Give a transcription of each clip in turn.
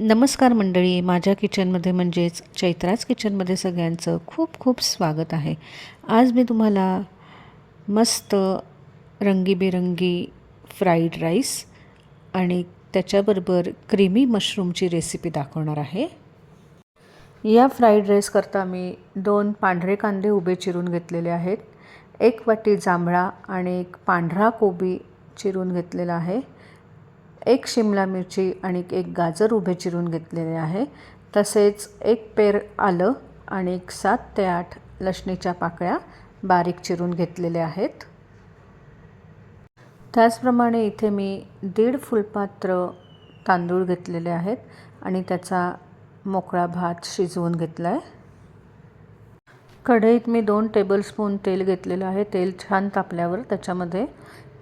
नमस्कार मंडळी माझ्या किचनमध्ये म्हणजेच चैत्राज किचनमध्ये सगळ्यांचं खूप खूप स्वागत आहे. आज मी तुम्हाला मस्त रंगीबेरंगी फ्राईड राईस आणि त्याच्याबरोबर क्रीमी मशरूमची रेसिपी दाखवणार आहे. या फ्राईड राईसकरता मी दोन पांढरे कांदे उभे चिरून घेतलेले आहेत. एक वाटी जांभळा आणि एक पांढरा कोबी चिरून घेतलेला आहे. एक शिमला मिरची आणि एक गाजर उभे चिरून घेतलेले आहे. तसेच एक पेर आलं आणि एक सात ते आठ लसणीच्या पाकळ्या बारीक चिरून घेतलेल्या आहेत. त्याचप्रमाणे इथे मी दीड फुलपात्र तांदूळ घेतलेले आहेत आणि त्याचा मोकळा भात शिजवून घेतला आहे कढईत मी दोन टेबलस्पून तेल घेतलेलं आहे. तेल छान तापल्यावर त्याच्यामध्ये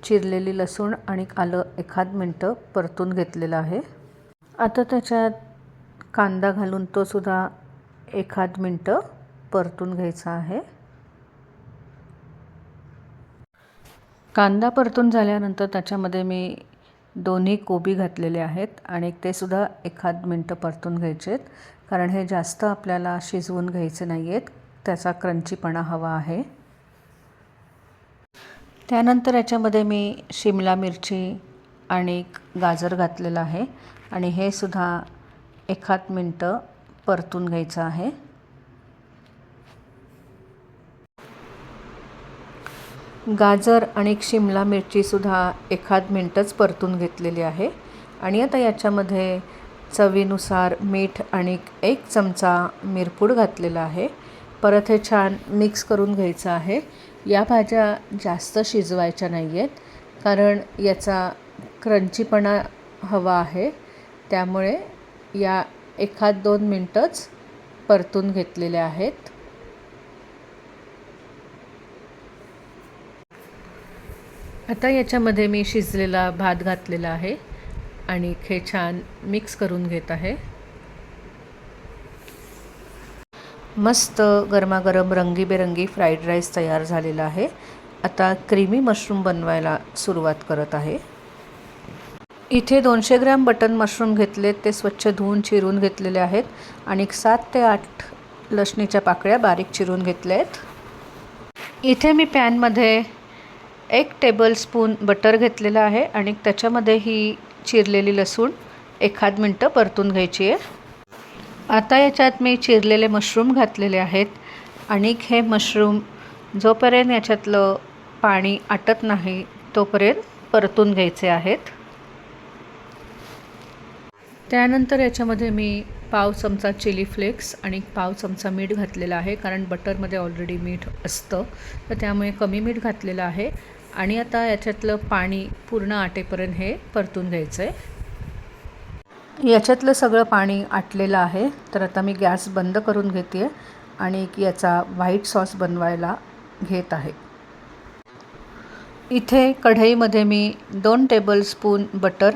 चिरलेली लसूण आणि आलं एखाद मिनटं परतून घेतलेलं आहे. आता त्याच्यात कांदा घालून तो सुद्धा एखाद मिनटं परतून घ्यायचा आहे. कांदा परतून झाल्यानंतर त्याच्यामध्ये मी दोन्ही कोबी घातलेले आहेत आणि ते सुद्धा एखाद मिनटं परतून घ्यायचे आहेत कारण हे जास्त आपल्याला शिजवून घ्यायचे नाही आहेत त्याचा क्रंचीपणा हवा आहे. त्यानंतर याच्यामध्ये मी शिमला मिरची आणि गाजर घातलेलं आहे. आणि हे सुद्धा एखाद मिनटं परतून घ्यायचं आहे. गाजर आणि शिमला मिरचीसुद्धा एखाद मिनटंच परतून घेतलेली आहे. आणि आता याच्यामध्ये चवीनुसार मीठ आणि एक चमचा मिरपूड घातलेला आहे. परत हे छान मिक्स करून घ्यायचं आहे. या भाज्या जास्त शिजवायच्या नाही आहेत कारण याचा क्रंचीपणा हवा आहे. त्यामुळे या एखाद दोन मिनटंच परतून घेतलेल्या आहेत. आता याच्यामध्ये मी शिजलेला भात घातलेला आहे आणि हे छान मिक्स करून घेत आहे. मस्त गरमागरम रंगीबेरंगी फ्राईड राईस तयार झालेला आहे. आता क्रीमी मशरूम बनवायला सुरुवात करत आहे. इथे दोनशे ग्रॅम बटन मशरूम घेतलेत ते स्वच्छ धुवून चिरून घेतलेले आहेत आणि सात ते आठ लसणीच्या पाकळ्या बारीक चिरून घेतल्या आहेत इथे मी पॅनमध्ये एक टेबलस्पून बटर घेतलेलं आहे आणि त्याच्यामध्ये ही चिरलेली लसूण एखाद मिनटं परतून घ्यायची आहे. आता याच्यात मी चिरलेले मशरूम घातलेले आहेत. आणि हे मशरूम जोपर्यंत याच्यातलं पाणी आटत नाही तोपर्यंत परतून घ्यायचे आहेत. त्यानंतर याच्यामध्ये मी पाव चमचा चिली फ्लेक्स आणि पाव चमचा मीठ घातलेला आहे कारण बटरमध्ये ऑलरेडी मीठ असतं. तर त्यामुळे कमी मीठ घातलेलं आहे. आणि आता याच्यातलं पाणी पूर्ण आटेपर्यंत हे परतून घ्यायचं आहे याच्यातलं सगळं पाणी आटलेलं आहे. तर आता मी गॅस बंद करून घेते आहे आणि याचा व्हाईट सॉस बनवायला घेत आहे. इथे कढईमध्ये मी दोन टेबलस्पून बटर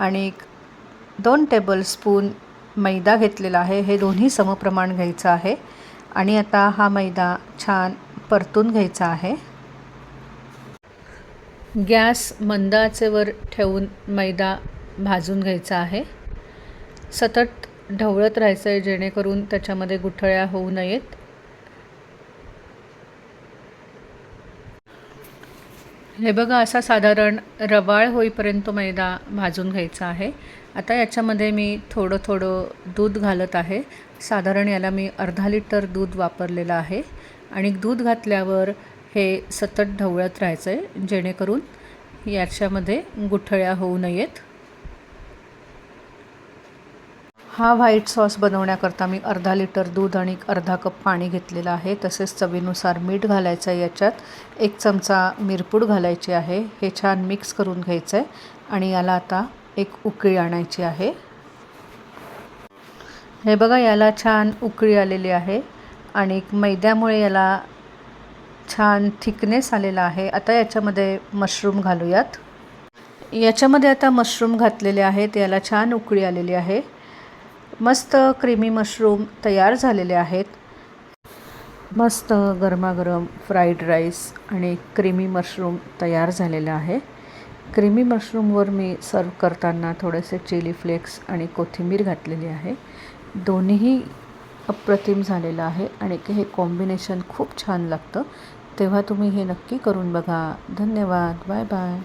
आणि दोन टेबलस्पून मैदा घेतलेला आहे. हे दोन्ही समप्रमाण घ्यायचं आहे. आणि आता हा मैदा छान परतून घ्यायचा आहे. गॅस मंदाचेवर ठेवून मैदा भाजून घ्यायचा आहे. सतत ढवळत राहायचं आहे जेणेकरून त्याच्यामध्ये गुठळ्या होऊ नयेत. हे बघा असा साधारण रवाळ होईपर्यंत मैदा भाजून घ्यायचा आहे. आता याच्यामध्ये मी थोडं थोडं दूध घालत आहे. साधारण याला मी अर्धा लिटर दूध वापरलेलं आहे. आणि दूध घातल्यावर हे सतत ढवळत राहायचं आहे जेणेकरून याच्यामध्ये गुठळ्या होऊ नयेत. हा व्हाईट सॉस बनवण्याकरता मी अर्धा लिटर दूध आणि अर्धा कप पाणी घेतलेलं आहे. तसेच चवीनुसार मीठ घालायचं आहे याच्यात. एक चमचा मिरपूड घालायची आहे. हे छान मिक्स करून घ्यायचं आहे आणि याला आता एक उकळी आणायची आहे. हे बघा याला छान उकळी आलेली आहे. आणि मैद्यामुळे याला छान थिकनेस आलेला आहे. आता याच्यामध्ये मशरूम घालूयात. याच्यामध्ये आता मशरूम घातलेले आहेत. याला छान उकळी आलेली आहे. मस्त क्रीमी मशरूम तयार झालेले आहेत. मस्त गरमागरम फ्राईड राईस आणि क्रीमी मशरूम तयार झालेलं आहे. क्रीमी मशरूमवर मी सर्व करताना थोडेसे चिली फ्लेक्स आणि कोथिंबीर घातलेली आहे. दोन्हीही अप्रतिम झालेलं आहे आणि हे कॉम्बिनेशन खूप छान लागतं. तेव्हा तुम्ही हे नक्की करून बघा. धन्यवाद. Bye bye